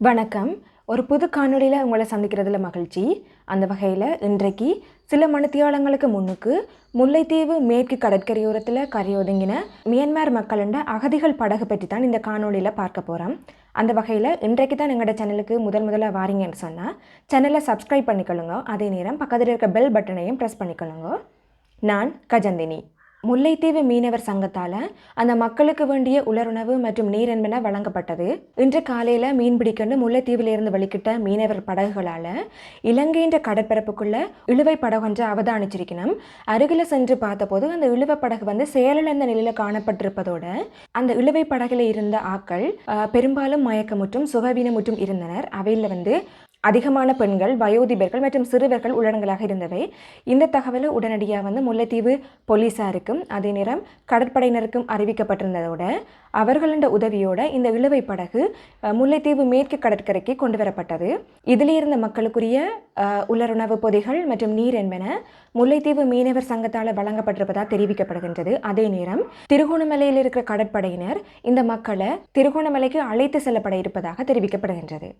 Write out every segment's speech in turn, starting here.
வணக்கம். ஒரு புது காணொளியில் உங்களை சந்திக்கிறதுல மகிழ்ச்சி. அந்த வகையில் இன்றைக்கு சில மணித்தியாலங்களுக்கு முன்னுக்கு முல்லைத்தீவு மேற்கு கடற்கரையோரத்தில் கரையொதுங்கின மியான்மர் மக்களுண்ட அகதிகள் படகு பற்றி தான் இந்த காணொளியில் பார்க்க போகிறோம் அந்த வகையில் இன்றைக்கு தான் எங்களோட சேனலுக்கு முதல் முதல்ல வாரீங்கன்னு சொன்னால் சேனலை சப்ஸ்கிரைப் பண்ணிக்கொள்ளுங்க. அதே நேரம் பக்கத்தில் இருக்க பெல் பட்டனையும் ப்ரெஸ் பண்ணிக்கொள்ளுங்க. நான் கஜந்தினி. முல்லைத்தீவு மீனவர் சங்கத்தால் அந்த மக்களுக்கு வேண்டிய உலருணவு மற்றும் நீர் என்பன வழங்கப்பட்டது. இன்று காலையில் மீன் பிடிக்கணும் முல்லைத்தீவிலிருந்து வெளிக்கிட்ட மீனவர் படகுகளால் இலங்கையின் கடற்பரப்புக்குள்ள இழுவை படகொன்றை அவதானிச்சிருக்கணும். அருகில் சென்று பார்த்தபோது அந்த இழுவை படகு வந்து செயலிழந்த நிலையில் காணப்பட்டிருப்பதோடு அந்த இழுவை படகில் இருந்த ஆக்கள் பெரும்பாலும் மயக்கமுற்றும் சுகவீனமுற்றும் இருந்தனர். அவையில் வந்து அதிகமான பெண்கள் வயோதிபர்கள் மற்றும் சிறுவர்கள் உள்ளடங்கலாக இருந்தவை. இந்த தகவலை உடனடியாக வந்து முல்லைத்தீவு போலீஸாருக்கும் அதே நேரம் கடற்படையினருக்கும் அறிவிக்கப்பட்டிருந்ததோட அவர்களின் உதவியோட இந்த இழுவை படகு முல்லைத்தீவு மேற்கு கடற்கரைக்கு கொண்டு வரப்பட்டது. இதில் இருந்த மக்களுக்குரிய அஹ், உலருணவு பொதிகள் மற்றும் நீர் என்பன முல்லைத்தீவு மீனவர் சங்கத்தால் வழங்கப்பட்டிருப்பதாக தெரிவிக்கப்படுகின்றது. அதே நேரம் திருகோணமலையில் இருக்கிற கடற்படையினர் இந்த மக்களை திருகோணமலைக்கு அழைத்து செல்லப்பட இருப்பதாக தெரிவிக்கப்படுகின்றது.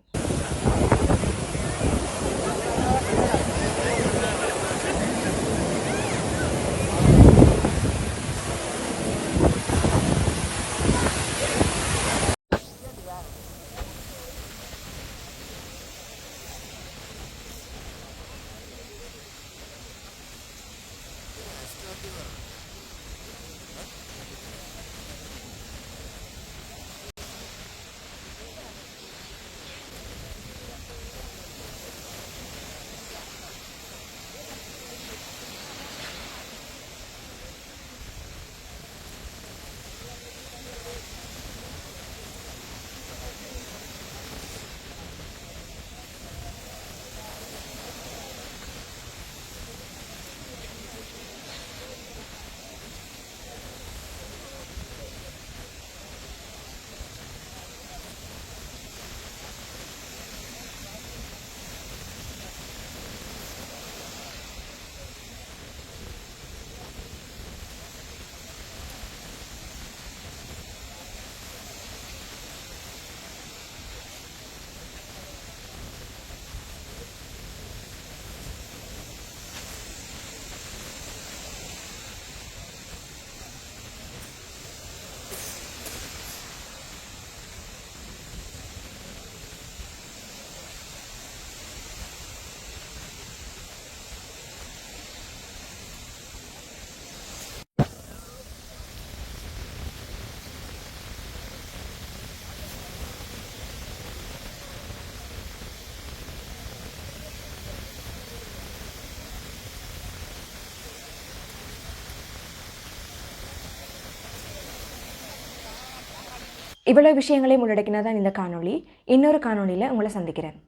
இவ்வளோ விஷயங்களையும் உள்ளடக்கினதான் இந்த காணொளி. இன்னொரு காணொளியில் உங்களை சந்திக்கிறேன்.